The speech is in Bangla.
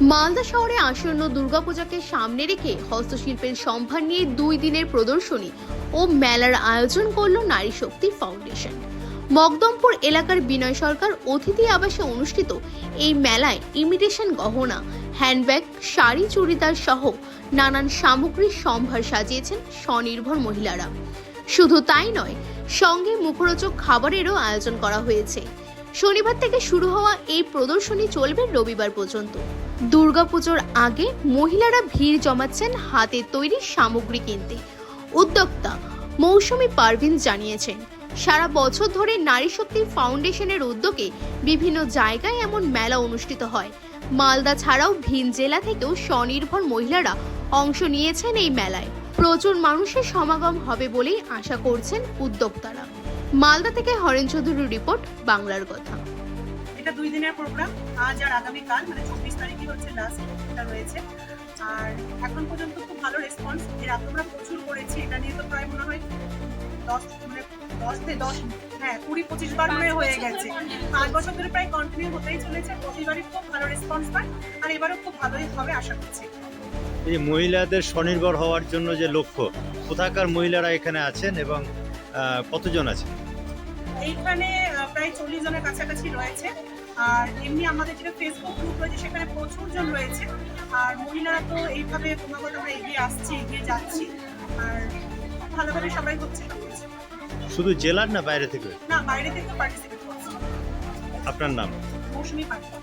মালদা শহরে আসন্ন দুর্গাপূজাকে সামনে রেখে হস্তশিল্পের সম্ভার নিয়ে দুই দিনের প্রদর্শনী ও মেলার আয়োজন করল নারী শক্তি ফাউন্ডেশন। মকদমপুর এলাকার বিনয় সরকার অতিথি আবাসে অনুষ্ঠিত এই মেলায় ইমিটেশন গহনা, হ্যান্ডব্যাগ, শাড়ি, চুড়িদার সহ নানান সামগ্রীর সম্ভার সাজিয়েছেন স্বনির্ভর মহিলারা। শুধু তাই নয়, সঙ্গে মুখরোচক খাবারেরও আয়োজন করা হয়েছে। শনিবার থেকে শুরু হওয়া এই প্রদর্শনী চলবে রবিবার পর্যন্ত। দুর্গাপুজোর আগে মহিলারা ভিড় জমাচ্ছেন হাতে তৈরি সামগ্রী কিনতে। উদ্যোক্তা মৌসুমী পারভিন জানিয়েছেন, সারা বছর ধরে নারী শক্তি ফাউন্ডেশনের উদ্যোগে বিভিন্ন জায়গায় এমন মেলা অনুষ্ঠিত হয়। মালদা ছাড়াও ভিন জেলা থেকেও স্বনির্ভর মহিলারা অংশ নিয়েছেন এই মেলায়। প্রচুর মানুষের সমাগম হবে বলেই আশা করছেন উদ্যোক্তারা। মালদা থেকে হরেন চৌধুরীর রিপোর্ট বাংলার কথা। এটা দুই দিনের প্রোগ্রাম আজ আর আগামীকাল মানে চব্বিশ তারিখই হচ্ছে লাস্ট এটা রয়েছে। আর এখন পর্যন্ত খুব ভালো রেসপন্স এর আগে আমরা প্রচুর করেছি এটা নিয়ে তো প্রায় মনে হয় দশ মানে দশ থেকে দশ হ্যাঁ কুড়ি পঁচিশ বার মনে হয়ে গেছে। পাঁচ বছর ধরে প্রায় কন্টিনিউ হতেই চলেছে প্রতিবারই খুব ভালো রেসপন্স পায় আর এবারও খুব ভালোই হবে আশা করছি। এই মহিলাদের স্বনির্ভর হওয়ার জন্য যে লক্ষ্য কোথাকার মহিলারা এখানে আছেন এবং কতজন আছে এইখানে প্রায় চল্লিশ জনের কাছাকাছি রয়েছে। আর এমনি আমাদের যেটা ফেসবুক গ্রুপ রয়েছে সেখানে প্রচুর জন রয়েছে। আর মহিলারা তো এইভাবে ক্রমাগত আমরা এগিয়ে আসছি এগিয়ে যাচ্ছি। আর ভালোভাবে সবাই হচ্ছে শুধু জেলার না বাইরে থেকে? না বাইরে থেকে পার্টিসিপেট করছে। আপনার নাম? মৌসুমি পাঠক।